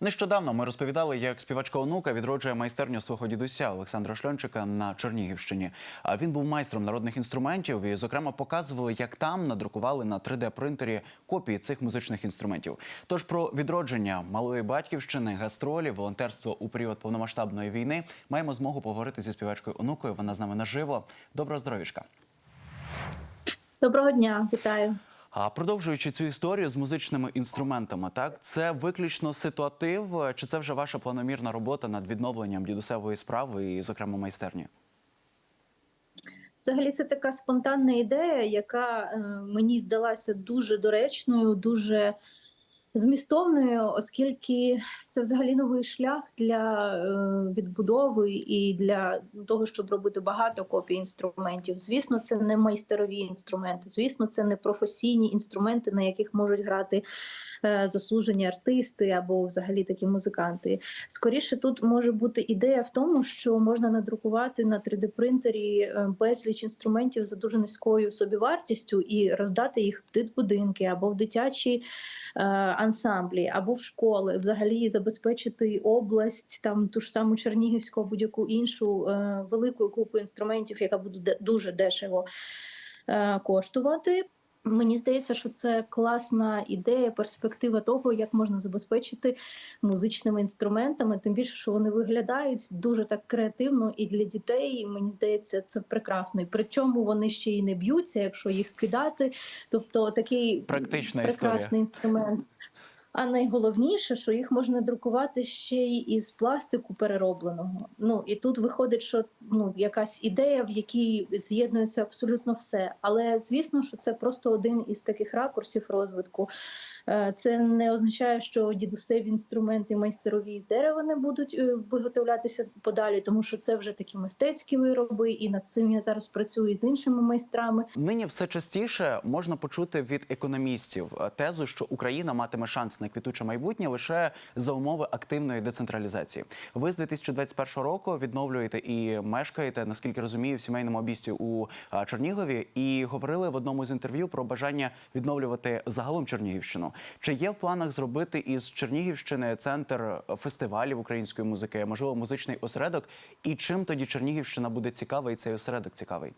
Нещодавно ми розповідали, як співачка онука відроджує майстерню свого дідуся Олександра Шльончика на Чернігівщині. А він був майстром народних інструментів і, зокрема, показували, як там надрукували на 3D-принтері копії цих музичних інструментів. Тож про відродження малої батьківщини, гастролі, волонтерство у період повномасштабної війни маємо змогу поговорити зі співачкою онукою. Вона з нами наживо. Доброго здоров'ячка. Доброго дня, вітаю. А продовжуючи цю історію з музичними інструментами, так це виключно ситуатив, чи це вже ваша планомірна робота над відновленням дідусевої справи і, зокрема, майстерні? Взагалі, це така спонтанна ідея, яка е, мені здалася дуже доречною, дуже змістовною, оскільки це взагалі новий шлях для е, відбудови і для того, щоб робити багато копій інструментів. Звісно, це не майстерові інструменти. Звісно, це не професійні інструменти, на яких можуть грати заслужені артисти або взагалі такі музиканти. Скоріше тут може бути ідея в тому, що можна надрукувати на 3D-принтері е, безліч інструментів за дуже низькою собівартістю і роздати їх в дитбудинки або в дитячі е, ансамблі, або в школи, взагалі забезпечити область, там ту ж саму Чернігівську, будь-яку іншу е, велику купу інструментів, яка буде дуже дешево коштувати. Мені здається, що це класна ідея, перспектива того, як можна забезпечити музичними інструментами. Тим більше, що вони виглядають дуже так креативно і для дітей. Мені здається, це прекрасно. І причому вони ще й не б'ються, якщо їх кидати. Тобто такий Практична прекрасний історія. інструмент. А найголовніше, що їх можна друкувати ще й із пластику переробленого. Ну і тут виходить, що ну якась ідея, в якій з'єднується абсолютно все. Але звісно, що це просто один із таких ракурсів розвитку. Е, Це не означає, що дідусеві інструменти майстерові з дерева не будуть е, виготовлятися подалі, тому що це вже такі мистецькі вироби, і над цим я зараз працюю з іншими майстрами. Нині все частіше можна почути від економістів е, тезу, що Україна матиме шанс на квітуче майбутнє лише за умови активної децентралізації. Ви з 2021 року відновлюєте і мешкаєте, наскільки розумію, в сімейному обісті у Чернігові, і говорили в одному з інтерв'ю про бажання відновлювати загалом Чернігівщину. Чи є в планах зробити із Чернігівщини центр фестивалів української музики, можливо, музичний осередок? І чим тоді Чернігівщина буде цікава, і цей осередок цікавий?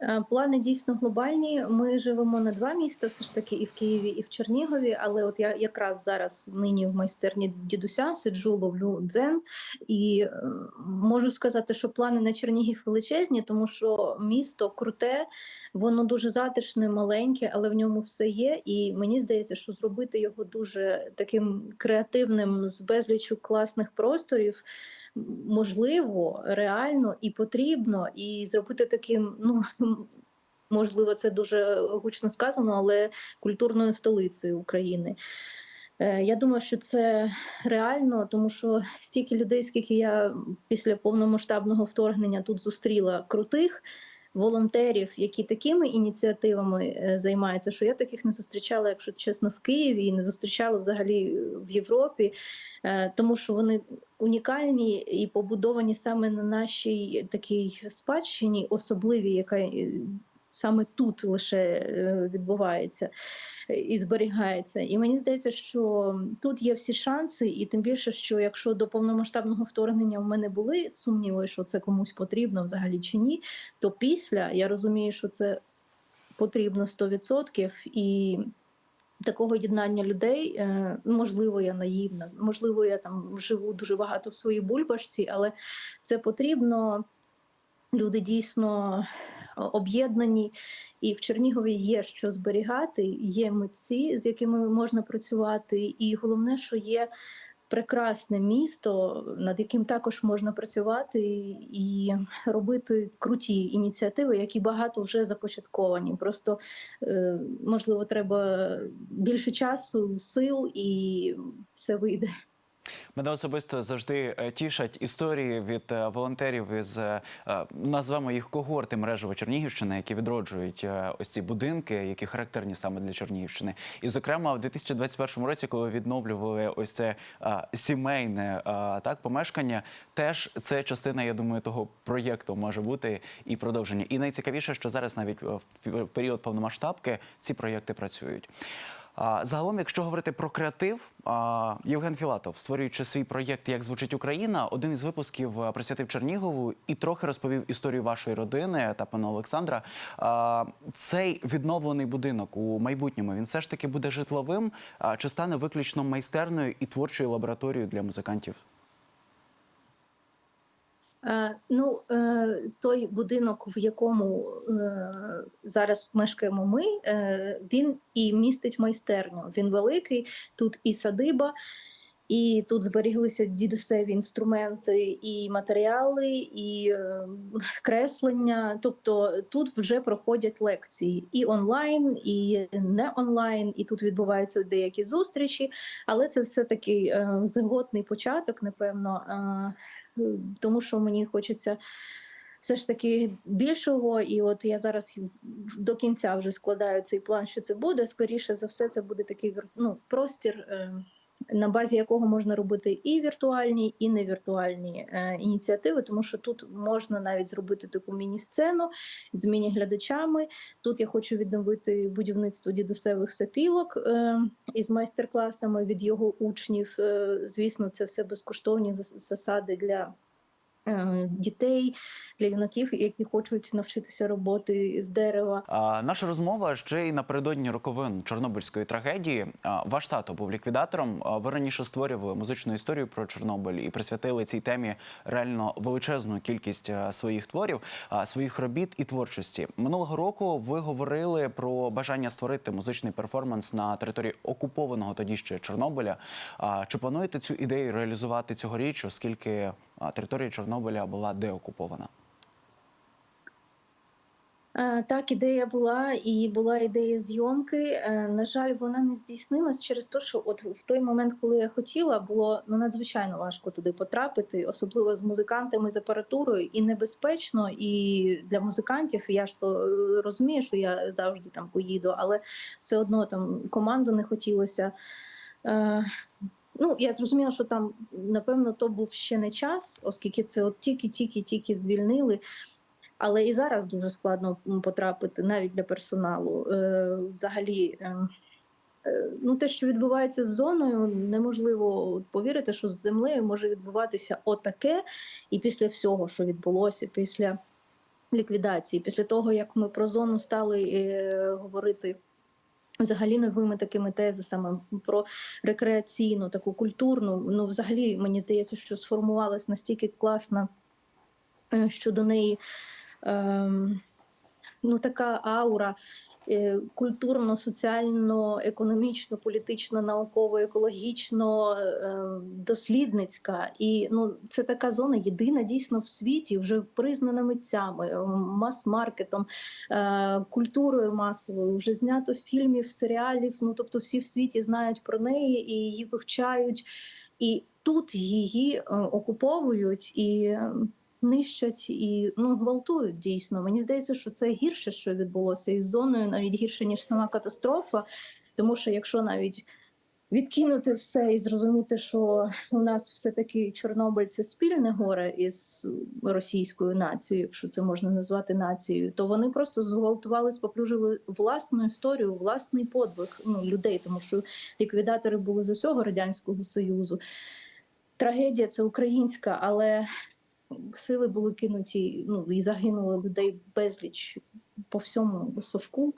Е, Плани дійсно глобальні. Ми живемо на два міста, все ж таки, і в Києві, і в Чернігові. Але от я якраз зараз нині в майстерні дідуся сиджу, ловлю дзен, і е, можу сказати, що плани на Чернігів величезні, тому що місто круте, воно дуже затишне, маленьке, але в ньому все є. І мені здається, що зробити його дуже таким креативним з безлічу класних просторів можливо, реально і потрібно, і зробити таким, ну можливо, це дуже гучно сказано, але культурною столицею України. Е, Я думаю, що це реально, тому що стільки людей, скільки я після повномасштабного вторгнення тут зустріла крутих волонтерів, які такими ініціативами е, займаються, що я таких не зустрічала, якщо чесно, в Києві і не зустрічала взагалі в Європі, Е, тому що вони унікальні і побудовані саме на нашій такій спадщині, особливій, яка е, саме тут лише е, відбувається і зберігається. І мені здається, що тут є всі шанси, і тим більше, що якщо до повномасштабного вторгнення в мене були сумніви, що це комусь потрібно взагалі чи ні, то після я розумію, що це потрібно 100%, і такого єднання людей, е, можливо, я наївна, можливо, я там живу дуже багато в своїй бульбашці, але це потрібно. Люди дійсно об'єднані, і в Чернігові є що зберігати, є митці, з якими можна працювати, і головне, що є прекрасне місто, над яким також можна працювати і робити круті ініціативи, які багато вже започатковані. Просто е, можливо, треба більше часу, сил, і все вийде. Мене особисто завжди е, тішать історії від е, волонтерів із е, назвемо їх когорти мережево Чернігівщини, які відроджують ось ці будинки, які характерні саме для Чернігівщини. І, зокрема, в 2021 році, коли відновлювали ось це сімейне так помешкання, теж це частина, я думаю, того проєкту може бути і продовження. І найцікавіше, що зараз навіть в період повномасштабки ці проєкти працюють. Загалом, якщо говорити про креатив, Євген Філатов, створюючи свій проєкт Як звучить Україна, один із випусків присвятив Чернігову і трохи розповів історію вашої родини та пана Олександра. Цей відновлений будинок у майбутньому він все ж таки буде житловим чи стане виключно майстерною і творчою лабораторією для музикантів? Е, Ну, е, той будинок, в якому е, зараз мешкаємо ми, він і містить майстерню. Він великий, тут і садиба, і тут зберіглися дідусеві інструменти, і матеріали, і е, креслення. Тобто тут вже проходять лекції і онлайн, і не онлайн, і тут відбуваються деякі зустрічі, але це все такий е, згодний початок, напевно. Е, тому що мені хочеться все ж таки більшого. І от я зараз до кінця вже складаю цей план, що це буде. Скоріше за все, це буде такий ну, простір. е, На базі якого можна робити і віртуальні, і невіртуальні е, ініціативи, тому що тут можна навіть зробити таку міні-сцену з міні-глядачами. Тут я хочу відновити будівництво дідусевих сапілок е, із майстер-класами від його учнів. Е, звісно, це все безкоштовні засади для дітей, для юнаків, які хочуть навчитися роботи з дерева. А, наша розмова ще й напередодні роковин Чорнобильської трагедії. Ваш тато був ліквідатором. Ви раніше створювали музичну історію про Чорнобиль і присвятили цій темі реально величезну кількість своїх творів, а, своїх робіт і творчості. Минулого року ви говорили про бажання створити музичний перформанс на території окупованого тоді ще Чорнобиля. Чи плануєте цю ідею реалізувати цьогоріч, оскільки територія Чорнобиля була деокупована? Е, Так, ідея була, і була ідея зйомки. Е, На жаль, вона не здійснилась через те, що от в той момент, коли я хотіла, було ну надзвичайно важко туди потрапити, особливо з музикантами з апаратурою, і небезпечно, і для музикантів. Я ж то е, розумію, що я завжди там поїду, але все одно там команду не хотілося. Ну, я зрозуміла, що там напевно то був ще не час, оскільки це от тільки-тільки-тільки звільнили. Але і зараз дуже складно потрапити навіть для персоналу. Е, взагалі, е, е, ну те, що відбувається з зоною, неможливо повірити, що з землею може відбуватися отаке, і після всього, що відбулося, після ліквідації, після того як ми про зону стали е, говорити. Взагалі новими такими тезисами про рекреаційну, таку культурну. Ну, взагалі, мені здається, що сформувалась настільки класна що щодо неї ем, ну, така аура е, культурно, соціально, економічно, політично, науково, екологічно е, дослідницька. І ну, це така зона єдина дійсно в світі, вже признана митцями, е, мас-маркетом, е, культурою масовою. Вже знято фільмів, серіалів. Ну тобто, всі в світі знають про неї і її вивчають. І тут її е, окуповують і е, нищать і ну гвалтують дійсно. Мені здається, що це гірше, що відбулося із зоною, навіть гірше ніж сама катастрофа. Тому що якщо навіть відкинути все і зрозуміти, що у нас все таки Чорнобиль це спільне горе із російською нацією, якщо це можна назвати нацією, то вони просто зґвалтували, споплюжили власну історію, власний подвиг ну, людей, тому що ліквідатори були з усього радянського союзу. Трагедія це українська, але сили були кинуті, ну і загинуло людей безліч по всьому совку.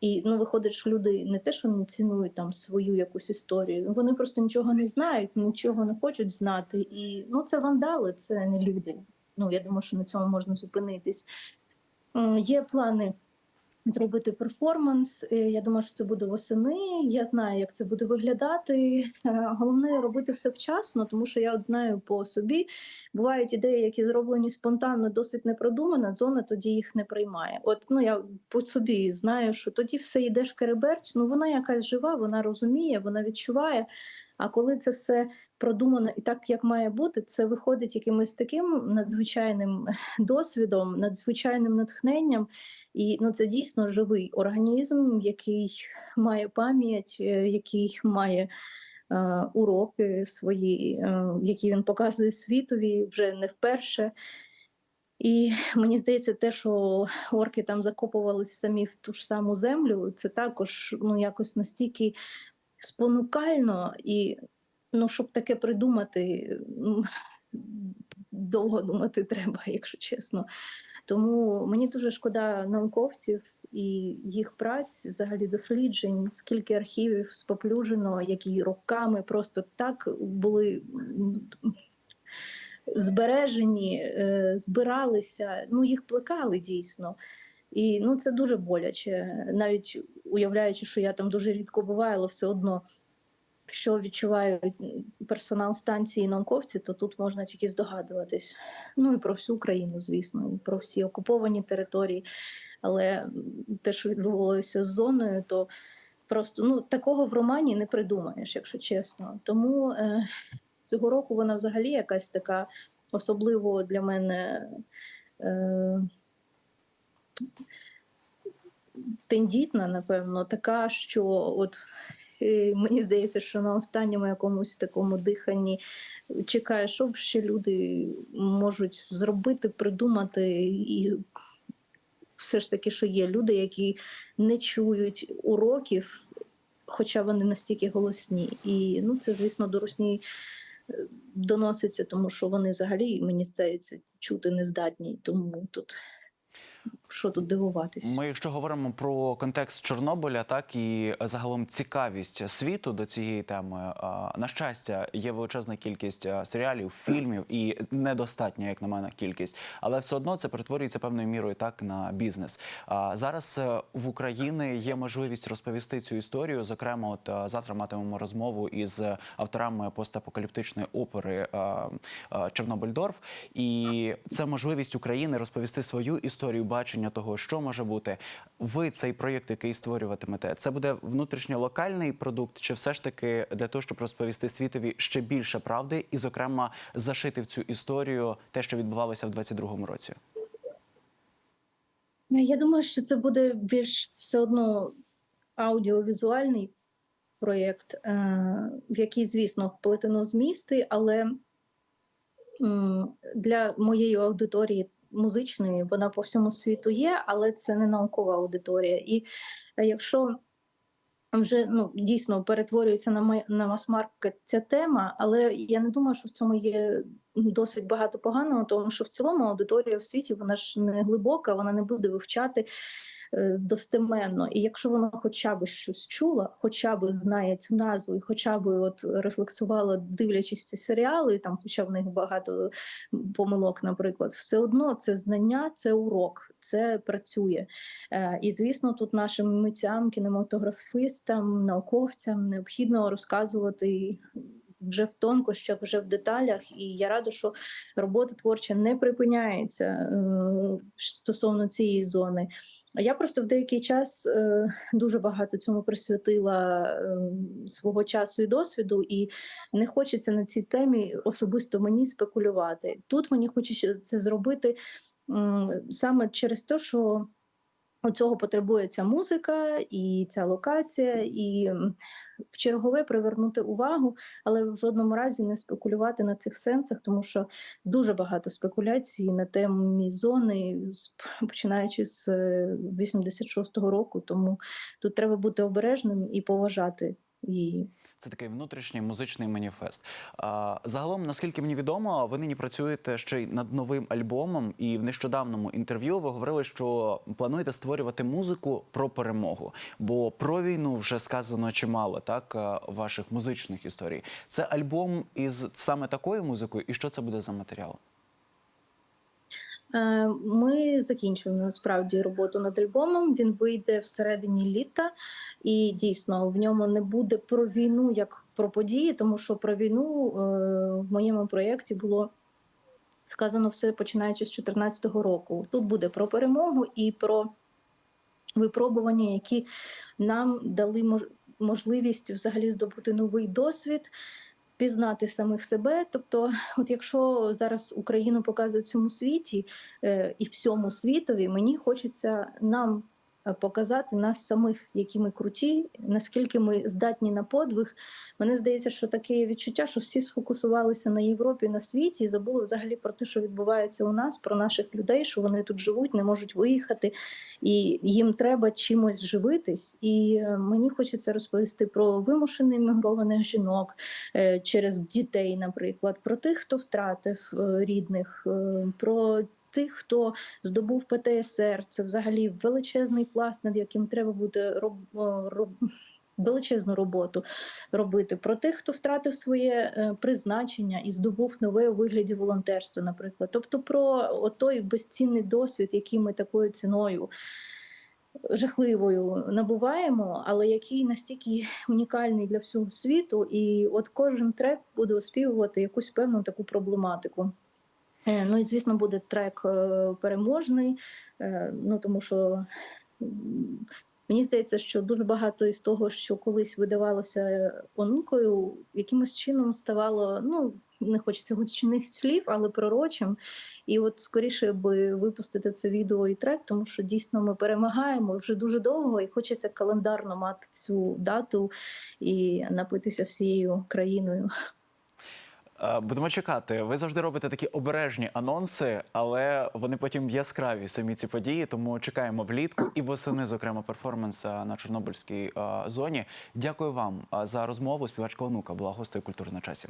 І ну виходить, що люди не те, що не цінують там свою якусь історію, вони просто нічого не знають, нічого не хочуть знати. І ну це вандали, це не люди. Ну я думаю, що на цьому можна зупинитись. Є плани зробити перформанс. Е, Я думаю, що це буде восени. Я знаю, як це буде виглядати. Е, Головне робити все вчасно, тому що я от знаю по собі. Бувають ідеї, які зроблені спонтанно, досить непродумано. Зона тоді їх не приймає. От ну я по собі знаю, що тоді все йде шкереберть. Ну вона якась жива, вона розуміє, вона відчуває. А коли це все продумано і так, як має бути, це виходить якимось таким надзвичайним досвідом, надзвичайним натхненням. І ну це дійсно живий організм, який має пам'ять, е, який має е, уроки свої, е, які він показує світові вже не вперше. І мені здається, те, що орки там закопувались самі в ту ж саму землю, це також ну якось настільки спонукально, і ну, щоб таке придумати, довго думати треба, якщо чесно. Тому мені дуже шкода науковців і їх праць, взагалі досліджень, скільки архівів споплюжено, які роками просто так були збережені, е, збиралися, ну їх плекали дійсно. І ну це дуже боляче, навіть уявляючи, що я там дуже рідко буваю, але все одно, що відчувають персонал станції і науковці, то тут можна тільки здогадуватись. Ну і про всю Україну, звісно, і про всі окуповані території. Але те, що відбувалося з зоною, то просто ну такого в романі не придумаєш, якщо чесно. Тому е, цього року вона взагалі якась така особливо для мене. Е, тендітна, напевно, така, що от мені здається, що на останньому якомусь такому диханні чекає, що ще люди можуть зробити, придумати і. Все ж таки, що є люди, які не чують уроків, хоча вони настільки голосні. І ну, це, звісно, до русні е, доноситься, тому що вони взагалі, мені здається, чути не здатні. Тому тут що тут дивуватись? Ми, якщо говоримо про контекст Чорнобиля, так і загалом цікавість світу до цієї теми, на щастя, є величезна кількість серіалів, фільмів і недостатня, як на мене, кількість, але все одно це перетворюється певною мірою так на бізнес. Зараз е, в Україні є можливість розповісти цю історію. Зокрема, от е, завтра матимемо розмову із авторами постапокаліптичної опери е, е, Чорнобильдорф, і це можливість України розповісти свою історію бачення того, що може бути. Ви цей проєкт, який створюватимете, це буде внутрішньолокальний продукт, чи все ж таки для того, щоб розповісти світові ще більше правди, і, зокрема, зашити в цю історію те, що відбувалося в 22-му році? Я думаю, що це буде більш все одно аудіовізуальний проєкт, е, в який, звісно, вплетено змісти, але для моєї аудиторії музичної вона по всьому світу є, але це не наукова аудиторія. І е, якщо вже ну дійсно перетворюється на на мас-маркет ця тема, але я не думаю, що в цьому є досить багато поганого, тому що в цілому аудиторія в світі вона ж не глибока, вона не буде вивчати достеменно. І якщо вона хоча б щось чула, хоча б знає цю назву, і хоча б от рефлексувала, дивлячись ці серіали, там, хоча в них багато помилок, наприклад, все одно це знання, це урок, це працює. Е, І звісно, тут нашим митцям, кінематографістам, науковцям необхідно розказувати. Вже в тонкощах, вже в деталях, і я рада, що робота творча не припиняється е, стосовно цієї зони. Я просто в деякий час е, дуже багато цьому присвятила е, свого часу і досвіду, і не хочеться на цій темі особисто мені спекулювати. Тут мені хочеться це зробити саме через те, що цього потребує ця музика і ця локація, і в чергове привернути увагу, але в жодному разі не спекулювати на цих сенсах, тому що дуже багато спекуляцій на темі зони, починаючи з е, 86-го року. Тому тут треба бути обережним і поважати її. Це такий внутрішній музичний маніфест. А, загалом, наскільки мені відомо, ви нині працюєте ще й над новим альбомом, і в нещодавному інтерв'ю ви говорили, що плануєте створювати музику про перемогу. Бо про війну вже сказано чимало, так ваших музичних історій. Це альбом із саме такою музикою, і що це буде за матеріал? Е, Ми закінчуємо насправді роботу над альбомом. Він вийде всередині літа, і дійсно в ньому не буде про війну як про події, тому що про війну е, в моєму проєкті було сказано все починаючи з 2014 року. Тут буде про перемогу і про випробування, які нам дали мож- можливість взагалі здобути новий досвід. Пізнати самих себе, тобто, от якщо зараз Україну показують цьому світі е, і всьому світові, мені хочеться нам показати нас самих, які ми круті, наскільки ми здатні на подвиг. Мені здається, що таке відчуття, що всі сфокусувалися на Європі, на світі і забули взагалі про те, що відбувається у нас, про наших людей, що вони тут живуть, не можуть виїхати, і їм треба чимось живитись. І е, мені хочеться розповісти про вимушених мігрованих жінок е, через дітей, наприклад, про тих, хто втратив е, рідних, про тих, хто здобув ПТСР. Це взагалі величезний пласт, над яким треба буде роб, роб, величезну роботу робити. Про тих, хто втратив своє е, призначення і здобув нове у вигляді волонтерства, наприклад. Тобто про той безцінний досвід, який ми такою ціною. Жахливою набуваємо, але який настільки унікальний для всього світу, і от кожен трек буде оспівувати якусь певну таку проблематику. Е, Ну і звісно, буде трек е, переможний, е, ну тому що мені здається, що дуже багато із того, що колись видавалося онукою, якимось чином ставало, ну не хочеться гучних слів, але пророчим. І от скоріше би випустити це відео і трек, тому що дійсно ми перемагаємо вже дуже довго, і хочеться календарно мати цю дату і напитися всією країною. Е, Будемо чекати. Ви завжди робите такі обережні анонси, але вони потім яскраві самі ці події. Тому чекаємо влітку і восени, зокрема, перформанс е, на Чорнобильській е, зоні. Дякую вам за розмову. Співачка онука була гостею культури на часі.